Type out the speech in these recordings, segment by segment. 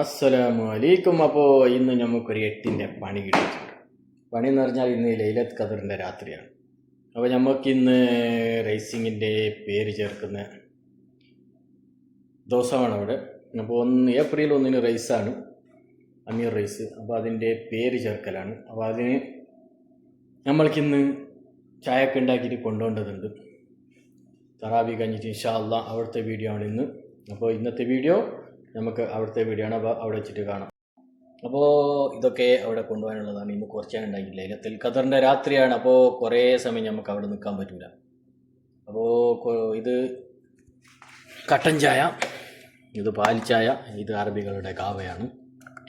അസ്സലാമു അലൈക്കും അപ്പോൾ ഇന്ന് നമുക്കൊരു എട്ടിന്റെ പണി കിട്ടിയിട്ടുണ്ട്. പണി എന്ന് പറഞ്ഞാൽ ഇന്ന് ലൈലത്ത് ഖദറിന്റെ രാത്രിയാണ്. അപ്പോൾ നമുക്കിന്ന് റേസിങ്ങിന്റെ പേര് ചേർക്കുന്ന ദിവസമാണ് അവിടെ. അപ്പോൾ ഒന്ന് ഏപ്രിൽ ഒന്നിന് റേസാണ് അമീർ റേസ്. അപ്പോൾ അതിന്റെ പേര് ചേർക്കലാണ്. അപ്പോൾ അതിന് നമ്മൾക്കിന്ന് ചായയൊക്കെ ഉണ്ടാക്കിയിട്ട് കൊണ്ടുപോകേണ്ടതുണ്ട് തറാവി കഴിഞ്ഞിട്ട് ഇൻഷാ അള്ളാ അവിടുത്തെ വീഡിയോ ആണ് ഇന്ന്. അപ്പോൾ ഇന്നത്തെ വീഡിയോ നമുക്ക് അവിടുത്തെ വീഡിയോ ആണ് അപ്പോൾ അവിടെ വെച്ചിട്ട് കാണാം. അപ്പോൾ ഇതൊക്കെ അവിടെ കൊണ്ടുപോകാനുള്ളതാണ്. ഇന്ന് കുറച്ചാണ് ഉണ്ടായില്ല ലേലത്തിൽ ഖദറിന്റെ രാത്രിയാണ്. അപ്പോൾ കുറേ സമയം നമുക്ക് അവിടെ നിൽക്കാൻ പറ്റില്ല അപ്പോൾ ഇത് കട്ടൻ ചായ ഇത് പാലിച്ചായ ചായ ഇത് അറബികളുടെ കാവയാണ്.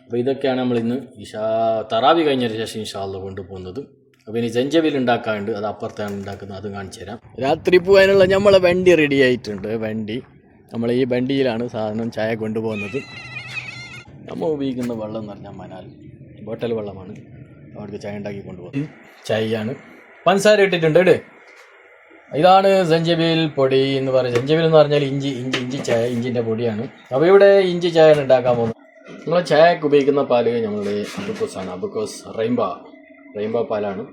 അപ്പോൾ ഇതൊക്കെയാണ് നമ്മൾ ഇന്ന് ഇഷാ തറാവി കഴിഞ്ഞതിന് ശേഷം ഇഷാള്ള കൊണ്ടുപോകുന്നത്. അപ്പോൾ ഇനി ജഞ്ചവിൽ ഉണ്ടാക്കാനുണ്ട്. അത് അപ്പുറത്താണ് ഉണ്ടാക്കുന്നത്. അത് കാണിച്ചു തരാം. രാത്രി പോകാനുള്ള നമ്മളെ വണ്ടി റെഡി ആയിട്ടുണ്ട്. വണ്ടി. നമ്മൾ ഈ വണ്ടിയിലാണ് സാധനം ചായ കൊണ്ടുപോകുന്നത്. നമ്മൾ ഉപയോഗിക്കുന്ന വെള്ളം എന്ന് പറഞ്ഞാൽ മനാൽ ബോട്ടൽ വെള്ളമാണ്. അവിടുത്തെ ചായ ഉണ്ടാക്കി കൊണ്ടുപോകുന്നത്. ചായയാണ്. പഞ്ചസാര ഇട്ടിട്ടുണ്ട് ഇട്. ഇതാണ് സഞ്ചബിൽ പൊടി എന്ന് പറയുന്നത് സഞ്ചബിൽ എന്ന് പറഞ്ഞാൽ ഇഞ്ചി ഇഞ്ചി ഇഞ്ചി ചായ ഇഞ്ചിന്റെ പൊടിയാണ്. അപ്പോൾ ഇവിടെ ഇഞ്ചി ചായ ഉണ്ടാക്കാൻ പോകുന്നത്. നമ്മൾ ചായക്ക് ഉപയോഗിക്കുന്ന പാൽ നമ്മളുടെ അബുക്കോസാണ് അബുക്കോസ് റെയിൻബ റെയിംബ പാലാണ്.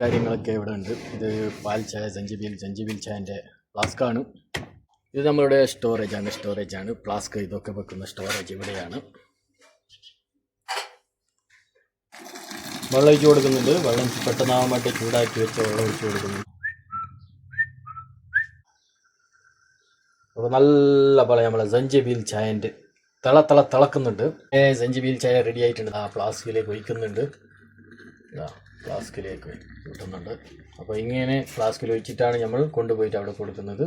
കാര്യങ്ങളൊക്കെ ഇവിടെ ഉണ്ട്. ഇത് പാൽ ചായ സഞ്ചബിൽ സഞ്ജീവിൽ ചായന്റെ ഫ്ലാസ്കാണ് ഇത് നമ്മളുടെ സ്റ്റോറേജ് ആണ് സ്റ്റോറേജ് ആണ്. ഫ്ലാസ്ക് ഇതൊക്കെ വെക്കുന്ന സ്റ്റോറേജ് ഇവിടെയാണ്. വെള്ളം ഒഴിച്ചു കൊടുക്കുന്നുണ്ട്. വെള്ളം പെട്ടെന്നാവാൻ വേണ്ടി ചൂടാക്കി വെച്ച വെള്ളം ഒഴിച്ചു കൊടുക്കുന്നുണ്ട്. അപ്പോൾ നല്ല പോലെ നമ്മളെ സഞ്ചബീൽ ചായന്റെ തിള തിള തിളക്കുന്നുണ്ട്. ഏ സഞ്ചബീൽ ചായ റെഡി ആയിട്ടുണ്ട്. ആ ഫ്ലാസ്കിലേക്ക് ഒഴിക്കുന്നുണ്ട്. ഫ്ലാസ്കിലേക്ക് കിട്ടുന്നുണ്ട് അപ്പോൾ ഇങ്ങനെ ഫ്ലാസ്കിൽ ഒഴിച്ചിട്ടാണ് നമ്മൾ കൊണ്ടുപോയിട്ട് അവിടെ കൊടുക്കുന്നത്.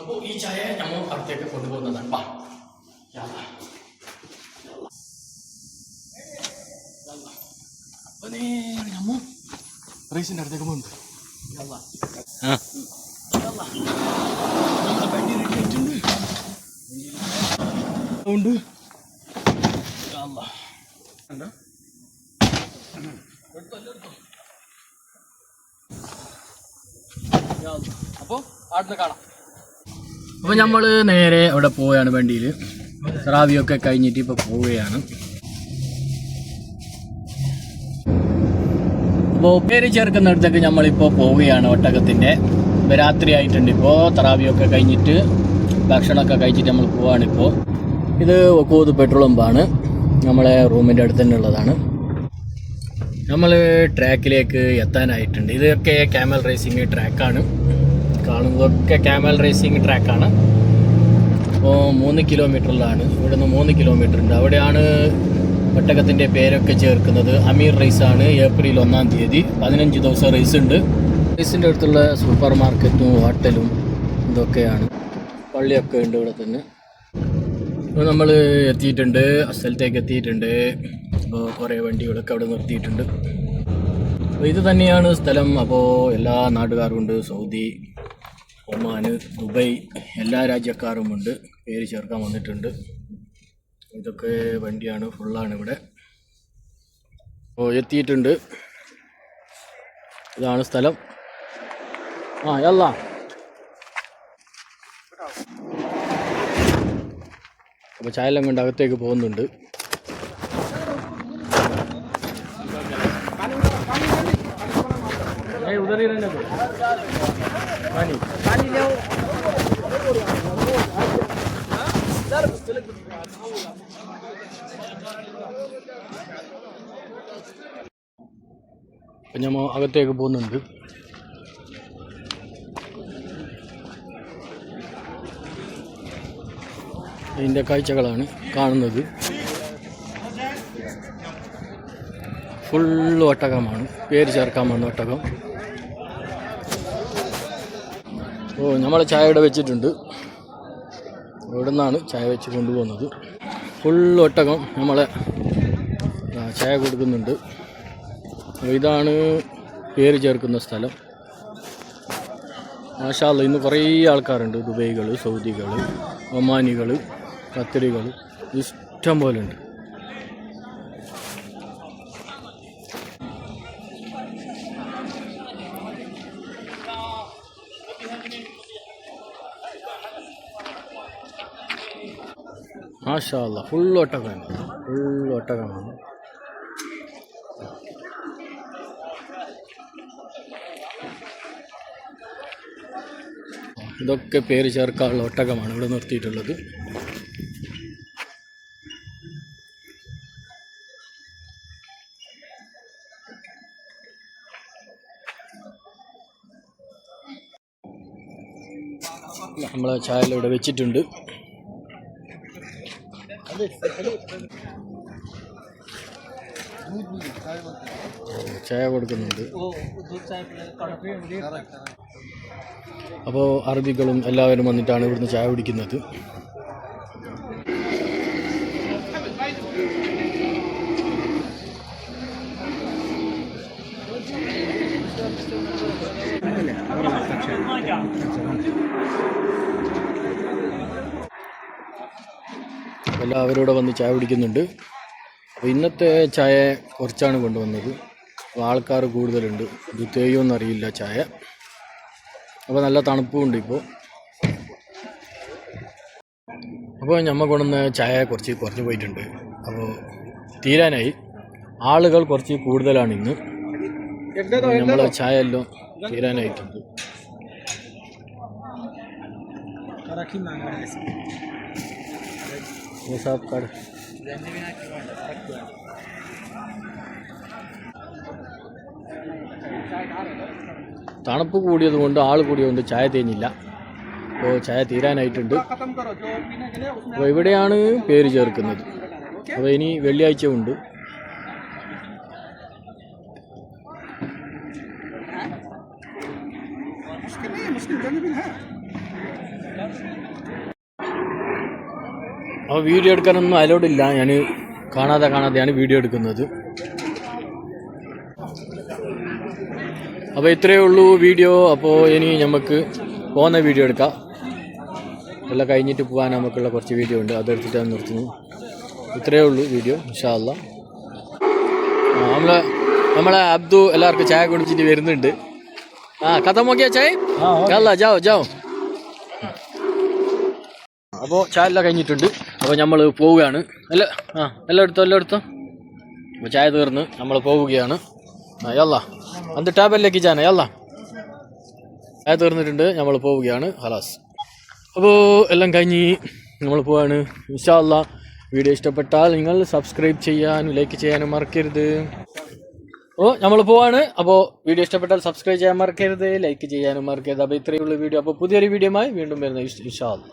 അപ്പോൾ ഈ ചായ നമ്മൾ അടുത്തേക്ക് കൊണ്ടുപോകുന്നതാണ്. വാ. നേരെ നമ്മൾ റൈസിന്റെ അടുത്തേക്ക് വണ്ടി ആയിട്ടുണ്ട്. ഉണ്ട്? എടുത്തോ, നമ്മൾ അപ്പോൾ കാണാം അപ്പോൾ നമ്മൾ നേരെ അവിടെ പോവുകയാണ് വണ്ടിയിൽ റാവിയൊക്കെ കഴിഞ്ഞിട്ട് ഇപ്പോൾ പോവുകയാണ്. അപ്പോൾ പേര് ചേർക്കുന്നിടത്തേക്ക് നമ്മളിപ്പോൾ പോവുകയാണ് ഒട്ടകത്തിന്റെ രാത്രി ആയിട്ടുണ്ട് ഇപ്പോൾ തറാവിയൊക്കെ കഴിഞ്ഞിട്ട് ഭക്ഷണമൊക്കെ കഴിച്ചിട്ട് നമ്മൾ പോവാണിപ്പോൾ ഇത് ഒക്കോത് പെട്രോൾ പമ്പാണ്. നമ്മളെ റൂമിന്റെ അടുത്ത് തന്നെ ഉള്ളതാണ്. നമ്മൾ ട്രാക്കിലേക്ക് എത്താനായിട്ടുണ്ട്. ഇതൊക്കെ ക്യാമൽ റേസിംഗ് ട്രാക്കാണ് കാണുന്നതൊക്കെ ക്യാമൽ റേസിംഗ് ട്രാക്കാണ് അപ്പോൾ മൂന്ന് കിലോമീറ്ററിലാണ് ഇവിടുന്ന് മൂന്ന് കിലോമീറ്റർ ഉണ്ട്. അവിടെയാണ് ഒട്ടകത്തിന്റെ പേരൊക്കെ ചേർക്കുന്നത്. അമീർ റേസാണ് ഏപ്രിൽ ഒന്നാം തീയതി. പതിനഞ്ച് ദിവസം റേസ് ഉണ്ട്. റേസിന്റെ അടുത്തുള്ള സൂപ്പർ മാർക്കറ്റും ഹോട്ടലും ഇതൊക്കെയാണ്. പള്ളിയൊക്കെ ഉണ്ട് ഇവിടെ തന്നെ. ഇപ്പോൾ നമ്മൾ എത്തിയിട്ടുണ്ട്. സ്ഥലത്തേക്ക് എത്തിയിട്ടുണ്ട്. അപ്പോൾ കുറേ വണ്ടികളൊക്കെ അവിടെ നിർത്തിയിട്ടുണ്ട്. അപ്പോൾ ഇത് തന്നെയാണ് സ്ഥലം. അപ്പോൾ എല്ലാ നാട്ടുകാരും ഉണ്ട്. സൗദി ഒമാന് ദുബൈ എല്ലാ രാജ്യക്കാരുമുണ്ട് പേര് ചേർക്കാൻ വന്നിട്ടുണ്ട്. ഇതൊക്കെ വണ്ടിയാണ് ഫുള്ളാണ് ഇവിടെ. അപ്പോൾ എത്തിയിട്ടുണ്ട്. ഇതാണ് സ്ഥലം. ആ അല്ല അപ്പോൾ ചായലം അകത്തേക്ക് പോകുന്നുണ്ട്. ഏയ് ഉധർ ही रहने दो पानी पानी ले അപ്പം ഞമ്മ അകത്തേക്ക് പോകുന്നുണ്ട് ഇതിൻ്റെ കാഴ്ചകളാണ് കാണുന്നത് ഫുള്ള് ഒട്ടകമാണ് പേര് ചേർക്കാൻ വന്ന ഒട്ടകം ഓ നമ്മൾ ചായ ഇവിടെ വെച്ചിട്ടുണ്ട്. ഇവിടെ നിന്നാണ് ചായ വെച്ച് കൊണ്ടുപോകുന്നത്? ഫുൾ ഒട്ടകം നമ്മളെ ചായ കൊടുക്കുന്നുണ്ട്. ഇതാണ് പേര് ചേർക്കുന്ന സ്ഥലം. മാഷാല്ല ഇന്ന് കുറേ ആൾക്കാരുണ്ട്. ദുബൈകൾ സൗദികൾ ഒമാനികൾ ഖത്തറികൾ ഇഷ്ടം പോലെ ഉണ്ട് മാഷാ അല്ല ഫുൾ ഒട്ടകമാണ് ഫുൾ ഒട്ടകമാണ് ഇതൊക്കെ പേര് ചേർക്കാനുള്ള ഒട്ടകമാണ് ഇവിടെ നിർത്തിയിട്ടുള്ളത്. നമ്മളെ ചായ ഇവിടെ വെച്ചിട്ടുണ്ട്. ചായ കൊടുക്കുന്നുണ്ട്. അപ്പോൾ അറബികളും എല്ലാവരും വന്നിട്ടാണ് ഇവിടുന്ന് ചായ കുടിക്കുന്നത്. എല്ലാവരും വന്ന് ചായ കുടിക്കുന്നുണ്ട്. അപ്പോൾ ഇന്നത്തെ ചായ കുറച്ചാണ് കൊണ്ടുവന്നത്. അപ്പോൾ ആൾക്കാർ കൂടുതലുണ്ട്. ഇത് എന്നറിയില്ല അറിയില്ല ചായ. അപ്പോൾ നല്ല തണുപ്പുമുണ്ട് ഇപ്പോൾ. അപ്പോൾ ഞമ്മ കൊണ്ടുവന്ന ചായ കുറച്ച് കുറഞ്ഞു പോയിട്ടുണ്ട്. അപ്പോൾ തീരാനായി. ആളുകൾ കുറച്ച് കൂടുതലാണ് ഇന്ന്. നമ്മളെ ചായ എല്ലാം തീരാനായിട്ടുണ്ട്. സാബ് कर। തണുപ്പ് കൂടിയത് കൊണ്ട് ആൾ കൂടിയതുകൊണ്ട് ചായ തേഞ്ഞില്ല അപ്പോൾ ചായ തീരാനായിട്ടുണ്ട്. അപ്പോൾ ഇവിടെയാണ് പേര് ചേർക്കുന്നത്. അപ്പോൾ ഇനി വെള്ളിയാഴ്ച ഉണ്ട്. അപ്പോൾ വീഡിയോ എടുക്കാനൊന്നും അലോഡില്ല ഞാൻ കാണാതെ കാണാതെയാണ് വീഡിയോ എടുക്കുന്നത്. അപ്പോൾ ഇത്രയേ ഉള്ളൂ വീഡിയോ. അപ്പോൾ ഇനി നമുക്ക് പോകുന്ന വീഡിയോ എടുക്കാം. എല്ലാം കഴിഞ്ഞിട്ട് പോകാൻ നമുക്കുള്ള കുറച്ച് വീഡിയോ ഉണ്ട്. അതെടുത്തിട്ട് അത് നിർത്തുന്നു. ഇത്രയേ ഉള്ളൂ വീഡിയോ ഇൻഷാ നമ്മൾ നമ്മളെ നമ്മളെ അബ്ദു എല്ലാവർക്കും ചായ കുടിച്ചിട്ട് വരുന്നുണ്ട്. ആ കഥ നോക്കിയാ ചായ? അല്ല ജാവോ ജാവോ. അപ്പോൾ ചായ എല്ലാം കഴിഞ്ഞിട്ടുണ്ട്. അപ്പോൾ നമ്മൾ പോവുകയാണ്. അല്ല ആ എല്ലാം എടുത്തോ എല്ലാം എടുത്തോ അപ്പോൾ ചായ തീർന്ന് നമ്മൾ പോവുകയാണ്. ആ യല്ല. അന്ത് ടാബലിലേക്ക് ചാന യല്ല. ചായ തീർന്നിട്ടുണ്ട് നമ്മൾ പോവുകയാണ്. ഹലാസ് അപ്പോൾ എല്ലാം കഴിഞ്ഞ് നമ്മൾ പോവാണ്. ഇൻഷാല്ല വീഡിയോ ഇഷ്ടപ്പെട്ടാൽ നിങ്ങൾ സബ്സ്ക്രൈബ് ചെയ്യാനും ലൈക്ക് ചെയ്യാനും മറക്കരുത്. ഓ നമ്മൾ പോവാണ്. അപ്പോൾ വീഡിയോ ഇഷ്ടപ്പെട്ടാൽ സബ്സ്ക്രൈബ് ചെയ്യാൻ മറക്കരുത് ലൈക്ക് ചെയ്യാനും മറക്കരുത്. അപ്പോൾ ഇത്രയുള്ള വീഡിയോ. അപ്പോൾ പുതിയൊരു വീഡിയോമായി വീണ്ടും വരുന്ന ഇൻഷാല്ല